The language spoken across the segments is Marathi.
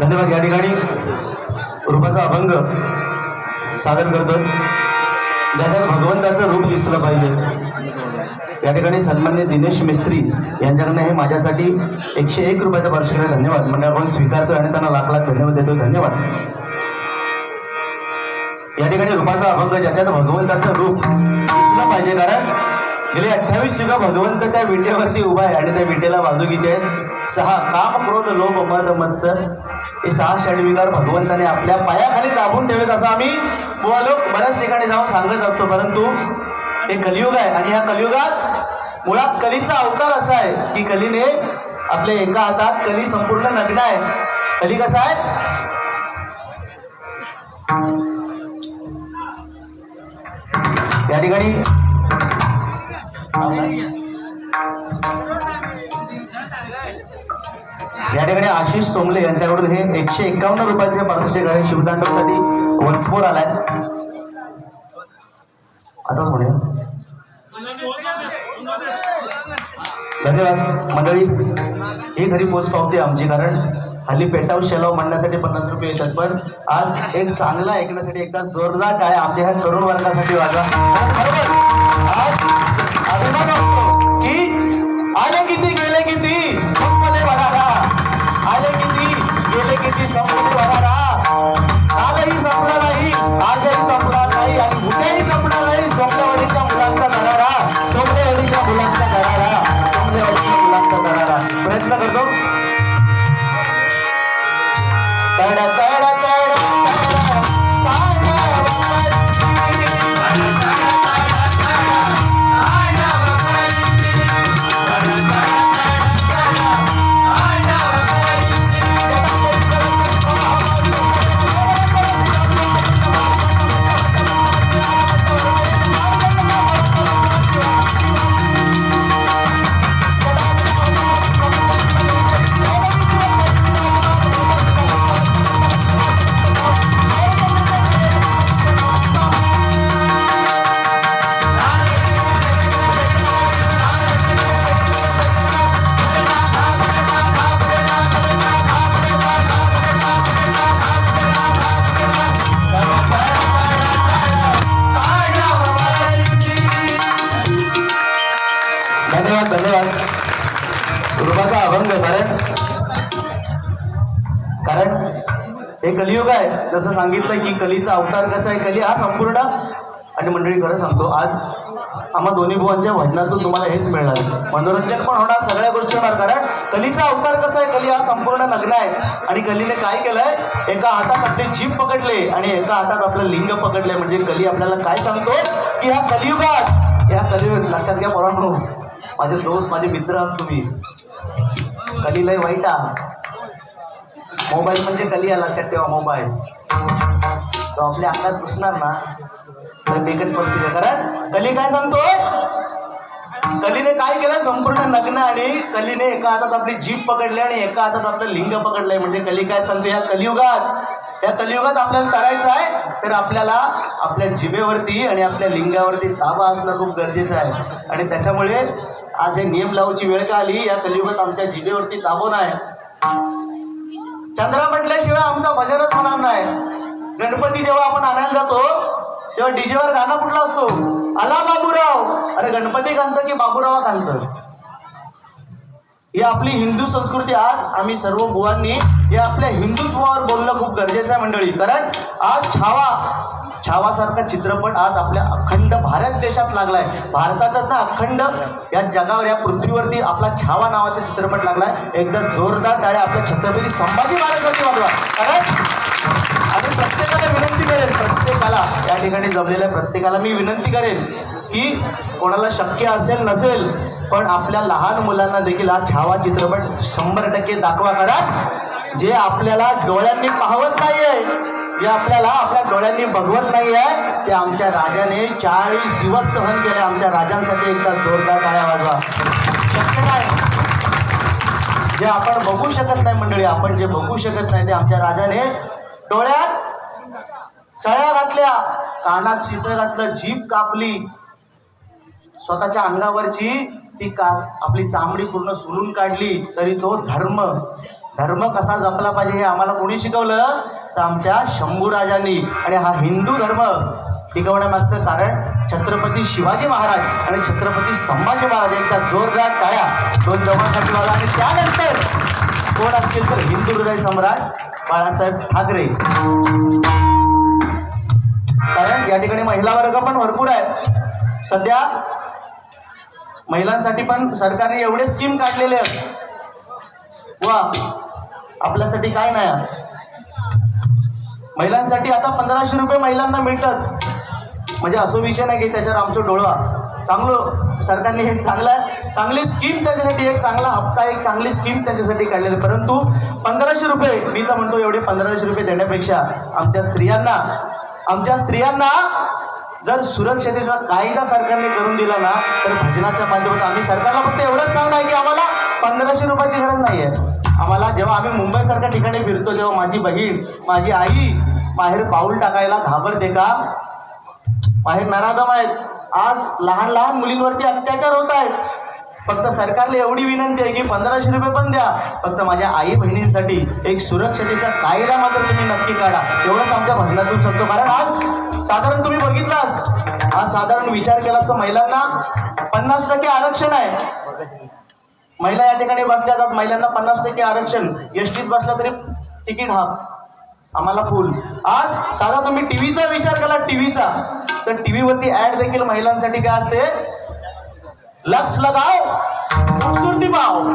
धन्यवाद या ठिकाणी. रूपाचा अभंग सादर करतो ज्याच्यात भगवंताचं रूप दिसलं पाहिजे. या ठिकाणी सन्मान्य दिनेश मिस्त्री यांच्याकडनं हे माझ्यासाठी एकशे एक रुपयाचा पार्श्वभूमी धन्यवाद. मंडळ आपण स्वीकारतोय आणि त्यांना लाख लाख धन्यवाद देतोय. धन्यवाद. या ठिकाणी रूपाचा अभंग ज्याच्यात भगवंताचं रूप दिसलं पाहिजे. कारण गेले अठ्ठावीस युगा भगवंत त्या विटेवरती उभा आहे आणि त्या विटेला बाजू किती सहा काम क्रोध लोभ मद मत्सर हे सहा षडविकार भगवंताने आपल्या पायाखाली दाबून ठेवत असं आम्ही बुवा लोक बऱ्याच ठिकाणी जाऊन सांगत असतो. परंतु हे कलियुग आहे. आणि ह्या कलियुगात मुळात कलीचा अवतार असा आहे की कलीने आपल्या एका हातात कली संपूर्ण नग्न आहे. कली कसा आहे? या ठिकाणी. या ठिकाणी आशिष सोमले यांच्याकडून हे एकशे एकावन्न रुपयाचे पारितोषिक आहे. शिवतांडवसाठी वन्सफोर आलाय. आताच म्हणूया. धन्यवाद. मंडळी ही खरी पोच पावते आमची कारण हल्ली पेटाव शेलाव म्हणण्यासाठी पन्नास रुपये येतात पण आज एक चांगला ऐकण्यासाठी एकदा जोरदार काय आमच्या ह्या तरुण वर्गासाठी वागा आज अभिमान वाटतो की आले किती गेले किती? संपले भरारा आले किती गेले किती? संपले भरारा जसं सांगितलं की कलीचा अवतार कसा आहे कली हा संपूर्ण आणि मंडळी खरं सांगतो आज आम्हा दोन्ही भुवांच्या भजनातून तुम्हाला हेच मिळणार. मनोरंजन पण होणार सगळ्या गोष्टी होणार कारण कलीचा अवतार कसा आहे कली हा संपूर्ण नग्न आहे. आणि कलीने काय केलंय एका हातात आपले जीभ पकडले आणि एका हातात आपलं लिंग पकडले म्हणजे कली आपल्याला काय सांगतो की ह्या कलियुगात या कलियुग लक्षात घ्या पोरांनो माझे दोस्त माझे मित्र आज तुम्ही. कली लय वाईट आ मोबाईल म्हणजे कली आहे लक्षात ठेवा मोबाईल. तो आपल्या अंगात घुसणार ना तर बेकट पडतील कारण कली काय सांगतोय कलीने काय केलं? संपूर्ण नग्न आणि कलीने एका हातात आपली जीभ पकडली आणि एका हातात आपलं लिंग पकडलंय. म्हणजे कली काय सांगते? या कलियुगात या कलियुगात आपल्याला करायचं आहे तर आपल्याला आपल्या जिभेवरती आणि आपल्या लिंगावरती ताबा असणं खूप गरजेचं आहे. आणि त्याच्यामुळे आज हे नियम लावूची वेळ का आली? या कलियुगात आमच्या जिभेवरती ताबो नाही. चंद्र म्हटल्याशिवाय आमचा भजनच होणार नाही. गणपती जेव्हा आपण आणायला जातो तेव्हा डीजेवर गाणं कुठला असतो? आला बाबूराव. अरे गणपती घालतं की बाबूराव घालतं ही आपली हिंदू संस्कृती आज आम्ही सर्व बुवांनी या आपल्या हिंदुत्वावर बोलणं खूप गरजेचं आहे मंडळी. कारण आज छावा. छावासारखा चित्रपट आज आपल्या अखंड भारत देशात लागलाय. भारतातच ना अखंड या जगावर या पृथ्वीवरती आपला छावा नावाचा चित्रपट लागलाय. एकदा जोरदार टाळ्या आपल्या छत्रपती संभाजी महाराजांनी वाजवा. कारण आणि प्रत्येकाला विनंती करेन प्रत्येकाला या ठिकाणी जमलेल्या प्रत्येकाला मी विनंती करेन की कोणाला शक्य असेल नसेल पण आपल्या लहान मुलांना देखील हा छावा चित्रपट शंभर टक्के दाखवा. करा जे आपल्याला डोळ्यांनी पाहवत नाही आहे जे आपल्याला आपल्या डोळ्यांनी बघवत नाही आहे ते आमच्या राजाने चाळीस दिवस सहन केले. आमच्या राजांसाठी एकदा जोरदार टाळ्या वाजवा. जे आपण बघू शकत नाही मंडळी आपण जे बघू शकत नाही ते आमच्या राजाने डोळ्यात सळ्या घातल्या. कानात शिसं घातलं जीभ कापली. स्वतःच्या अंगावरची ती का आपली चामडी पूर्ण सुलून काढली. तरी तो धर्म धर्म कसा जपला पाहिजे हे आम्हाला कोणी शिकवलं? तर आमच्या शंभूराजांनी आणि हा हिंदू धर्म टिकवण्यामागचं कारण छत्रपती शिवाजी महाराज आणि छत्रपती संभाजी महाराज यांच्या जोरदार काळ्या दोन जवळसाठी वाला आणि त्यानंतर कोण असतील तर हिंदू हृदय सम्राट बाळासाहेब ठाकरे. कारण या ठिकाणी महिला वर्ग पण भरपूर आहेत. सध्या महिलांसाठी पण सरकारने एवढे स्कीम काढलेले आहेत. वा. आपल्यासाठी काय नाही. महिलांसाठी आता पंधराशे रुपये महिलांना मिळतात. म्हणजे असं विषय नाही की त्याच्यावर आमचं डोळा चांगलं सरकारने हे चांगला चांगली स्कीम त्यांच्यासाठी एक चांगला हप्ता एक चांगली स्कीम त्यांच्यासाठी काढलेली परंतु पंधराशे रुपये मी तर म्हणतो एवढे पंधराशे रुपये देण्यापेक्षा आमच्या स्त्रियांना आमच्या स्त्रियांना जर सुरक्षतेचा कायदा सरकारने करून दिला ना तर भजनाच्या माध्यमातून आम्ही सरकारला फक्त एवढंच सांगणार की आम्हाला पंधराशे रुपयाची गरज नाही आहे आम्हाला जेव्हा आम्ही मुंबईसारख्या ठिकाणी फिरतो तेव्हा माझी बहीण माझी आई बाहेर पाऊल टाकायला घाबरते का? बाहेर नराधम आहेत. आज लहान लहान मुलींवरती अत्याचार होत आहेत. फक्त सरकारला एवढी विनंती आहे की पंधराशे रुपये पण द्या. फक्त माझ्या आई बहिणींसाठी एक सुरक्षतेचा कायदा मात्र तुम्ही नक्की काढा. एवढंच आमच्या भजनातून सांगतो. कारण आज साधारण तुम्ही बघितलास. आज साधारण विचार केला तर महिलांना पन्नास टक्के आरक्षण आहे. महिला या ठिकाणी बसल्या जातात. महिलांना पन्नास टक्के आरक्षण. एस टीत बसला तरी तिकीट हा. आम्हाला फुल आज साधा तुम्ही टीव्हीचा विचार केला टीव्हीचा. तर टीव्हीवरती ऍड देखील महिलांसाठी काय असते? लक्ष लगाव. खूबसूरती पाव.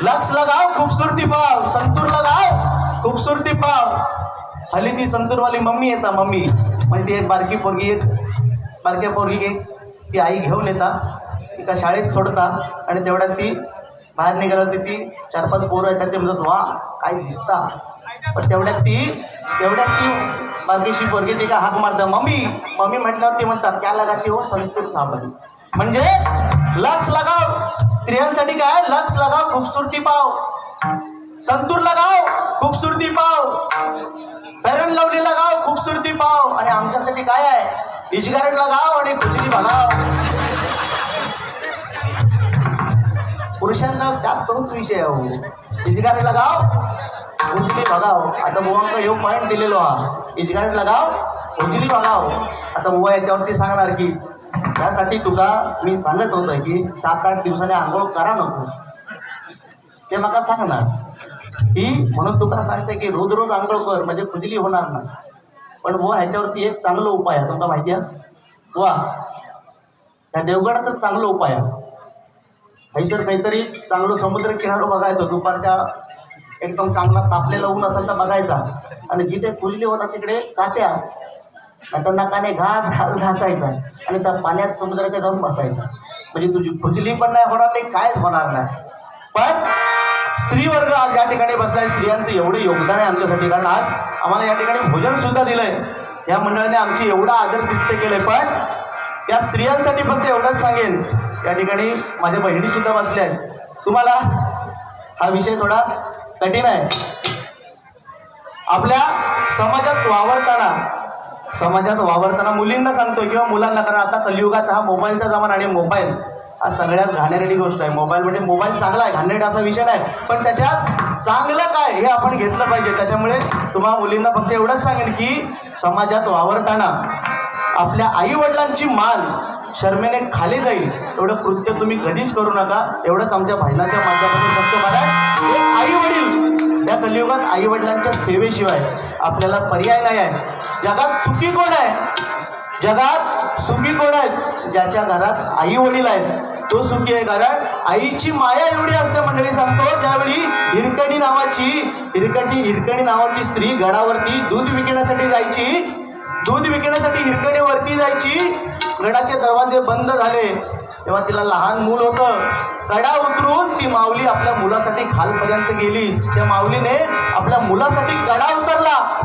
लक्ष लगाव खूपसुरती पाव. संतूर लगाव खूपसुरती पाव. हल्ली ती संतूरवाली मम्मी येता मम्मी. म्हणजे ती एक बारकी पोरगी एक बारक्या पोरगी एक ती आई घेऊन येता तिका शाळेत सोडता आणि तेवढ्यात ती बाहेर निघाल्यावरती ती चार पाच पोरं येतात ते म्हणतात वा काय दिसता. पण तेवढ्यात ती तेवढ्यात ती बाकीशी पोरगी ती का हाक मारतात मम्मी मम्मी म्हटल्यावर ती म्हणतात त्या लगाती हो संतूर साबण म्हणजे लक्ष लगाव. स्त्रियांसाठी काय? लक्ष लगाव खूपसुरती पाव. संतूर लगाव खूपसुरती पाव. फेरन लवली लगाव खूपसुरती पाव. आणि आमच्यासाठी काय आहे? इजगारेट लगाव आणि खुजली भगाव पुरुषांना त्यात तोच विषय आहे हो. इजगारेट लगाव उजली भगाव आता बुवांका येऊ पॉईंट दिलेलो हा. इजगारेट लगाव उजली भगाव आता बुवा याच्यावरती सांगणार की त्यासाठी तुला मी सांगत होतं की सात आठ दिवसाने आंघोळ करा नको. ते मला सांगणार की म्हणून तुका सांगते की रोज रोज आंघोळ कर म्हणजे खुजली होणार नाही. पण व ह्याच्यावरती एक चांगला उपाय आहे. तुमका माहिती आहे? वा त्या देवगडातच चांगला उपाय आहे. हैसर काहीतरी चांगलं समुद्र किनारा बघायचं. दुपारच्या एकदम चांगला तापलेला ऊन असेल तर बघायचा. आणि जिथे कुजली होता तिकडे कात्या. आता नाकाने घास घास घासायचा. आणि त्या पाण्यात समुद्राच्या जाऊन बसायचा. म्हणजे तुझी खुजली पण नाही होणार नाही कायच होणार नाही. पण स्त्री वर्ग आज या ठिकाणी बसलाय. स्त्रियांचं एवढं योगदान आहे आमच्यासाठी. कारण आज आम्हाला या ठिकाणी भोजन सुद्धा दिलंय. या मंडळाने आमची एवढा आदर कृत्य केलंय. पण या स्त्रियांसाठी फक्त एवढंच सांगेन. या ठिकाणी माझ्या बहिणी सुद्धा बसल्या आहेत तुम्हाला हा विषय थोडा कठीण आहे. आपल्या समाजात वावरताना समाजात वावरताना मुलींना सांगतो किंवा मुलांना. कारण आता कलियुगात हा मोबाईलचा जमाना आणि मोबाईल हा सगळ्यात घाणेरडी गोष्ट आहे. मोबाईल म्हणजे मोबाईल चांगला आहे घाणेरडा असा विषय नाही. पण त्याच्यात चांगलं काय हे आपण घेतलं पाहिजे. त्याच्यामुळे तुम्हा मुलींना फक्त एवढंच सांगेन की समाजात वावरताना आपल्या आई वडिलांची मान शर्मेने खाली जाईल. एवढं कृत्य तुम्ही कधीच करू नका. एवढंच आमच्या भजनाच्या माध्यमातून सांगतो मला आई वडील या कलियुगात आई वडिलांच्या सेवेशिवाय आपल्याला पर्याय नाही आहे. जगात चुकी कोण आहे? जगात सुखी कोण आहेत? ज्याच्या घरात आई वडील आहेत. तो सुखी आहे कारण आईची माया एवढी असते मंडळी सांगतो ज्यावेळी हिरकणी नावाची हिरकणी हिरकणी नावाची स्त्री गडावरती दूध विकण्यासाठी जायची दूध विकण्यासाठी हिरकणीवरती जायची गडाचे दरवाजे बंद झाले. तेव्हा तिला लहान मूल होतं. कडा उतरून ती माऊली आपल्या मुलासाठी खालपर्यंत गेली. त्या माऊलीने आपल्या मुलासाठी कडा उतरला.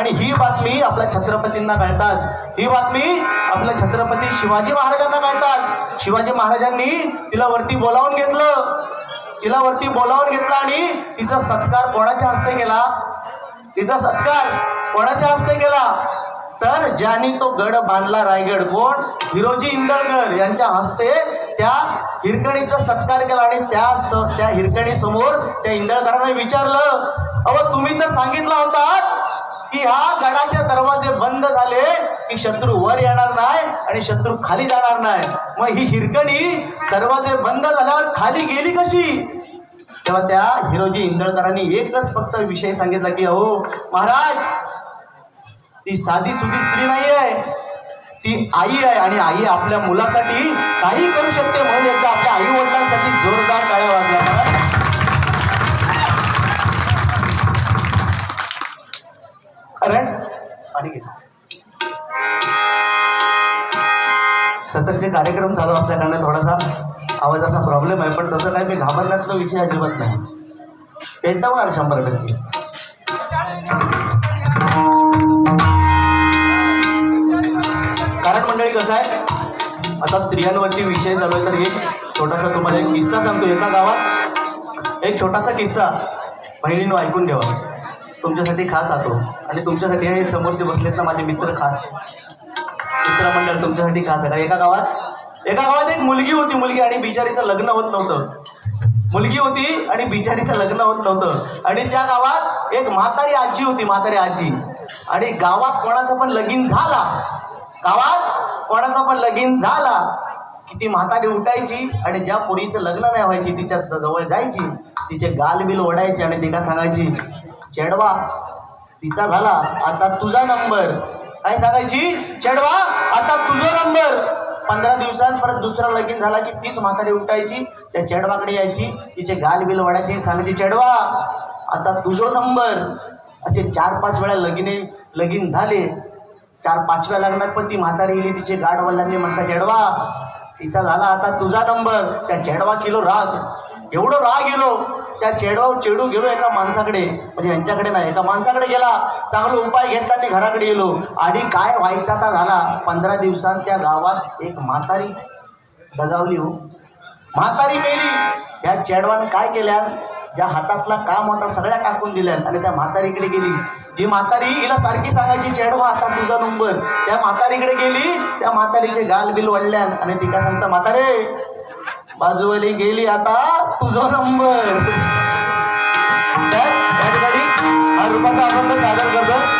आणि ही बातमी आपल्या छत्रपतींना कळतात ही बातमी आपल्या छत्रपती शिवाजी महाराजांना कळतात शिवाजी महाराजांनी तिला वरती बोलावून घेतलं. तिला वरती बोलावून घेतलं आणि तिचा सत्कार कोणाच्या हस्ते केला? तिचा सत्कार कोणाच्या हस्ते केला? तर ज्यांनी तो गड बांधला रायगड कोण? हिरोजी इंदळकर यांच्या हस्ते त्या हिरकणीचा सत्कार केला आणि त्या स त्या हिरकणीसमोर त्या इंदळकरांना विचारलं अहो तुम्ही तर सांगितलं होता की ह्या गडाचे दरवाजे बंद झाले की शत्रू वर येणार नाही आणि शत्रू खाली जाणार नाही. मग ही हिरकणी दरवाजे बंद झाल्यावर खाली गेली कशी? तेव्हा त्या हिरोजी इंदळकरांनी एकच फक्त विषय सांगितला की अहो महाराज ती साधी सुधी स्त्री नाही आहे ती आई आहे आणि आई आपल्या मुलासाठी काही करू शकते म्हणून एकदा आपल्या आई वडिलांसाठी जोरदार टाळ्या वाजल्या. सततचे कार्यक्रम चालू असल्याकारणे थोडासा आवाजाचा प्रॉब्लेम आहे पण तसं नाही मी घाबरण्यातला विषय अजिबात नाही. पेटवणार शंभर टक्के. कारण मंडळी कसं आहे आता स्त्रियांवरती विषय चालू आहे तर एक छोटासा तुम्हाला एक किस्सा सांगतो. एका गावात एक छोटासा किस्सा बहिणीनं ऐकून ठेवा. तुमच्यासाठी खास आतो आणि तुमच्यासाठी हे समोरचे बसलेत ना माझे मित्र खास. मित्रमंडळ तुमच्यासाठी खास आहे. एका गावात एका गावात एक मुलगी होती मुलगी आणि बिचारीचं लग्न होत नव्हतं. मुलगी होती आणि बिचारीचं लग्न होत नव्हतं. आणि त्या गावात एक म्हातारी आजी होती म्हातारी आजी. आणि गावात कोणाचं पण लगीन झाला. गावात कोणाचा पण लगीन झाला की ती म्हातारी उठायची आणि ज्या पोरीचं लग्न नाही व्हायची तिच्या जवळ जायची. तिचे गालबिल ओढायची ओढायचे आणि तिला सांगायची चेडवा तिचा झाला. आता तुझा नंबर. काय सांगायची चेडवा आता तुझा नंबर. पंधरा दिवसात परत दुसरा लगीन झाला की तीच म्हातारी उठायची त्या चेडवाकडे यायची तिचे गाल बिल वाढायची सांगायची चेडवा आता तुझो नंबर. असे चार पाच वेळा लगीने लगीन झाले. चार पाचव्या लग्नात पण ती म्हातारी गेली तिचे गाड वडिलांनी म्हणता चेडवा तिचा झाला आता तुझा नंबर. त्या चेडवा किलो राग. एवढं राग गेलो. त्या चेडवावर चेडू गेलो एका माणसाकडे म्हणजे यांच्याकडे नाही. एका माणसाकडे गेला चांगला उपाय घेतला ते घराकडे गेलो. आणि काय व्हायचा आता झाला? पंधरा दिवसांत त्या गावात एक म्हातारी गजावली हो. म्हातारी मेली. या चेडवान काय केल्या? ज्या हातातला काम होता सगळ्या टाकून दिल्या आणि त्या म्हातारीकडे गेली. जी म्हातारी हिला सारखी सांगायची चेडवा आता तुझा नंबर. त्या म्हातारीकडे गेली. त्या म्हातारीचे गाल बिल वाढल्या आणि तिका सांगता म्हातारे बाजूवाली गेली आता तुझा नंबर. त्या ठिकाणी हा रूपाचा आपण सादर करतो.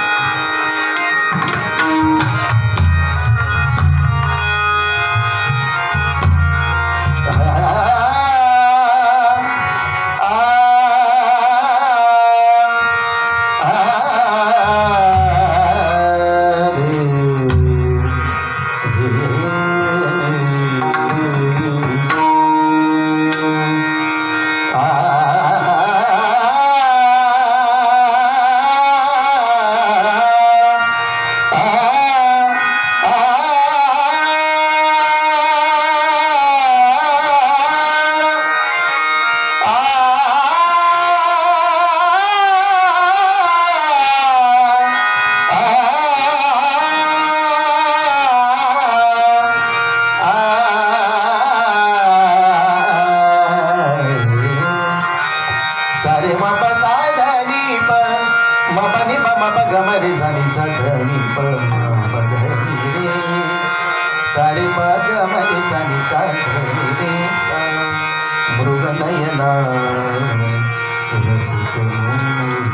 Sari Bhagavan Sani Sani Sani Sani Sani Sani Sani Sani Sani Sani Sani Sani Sani Sani Sani Sani Sani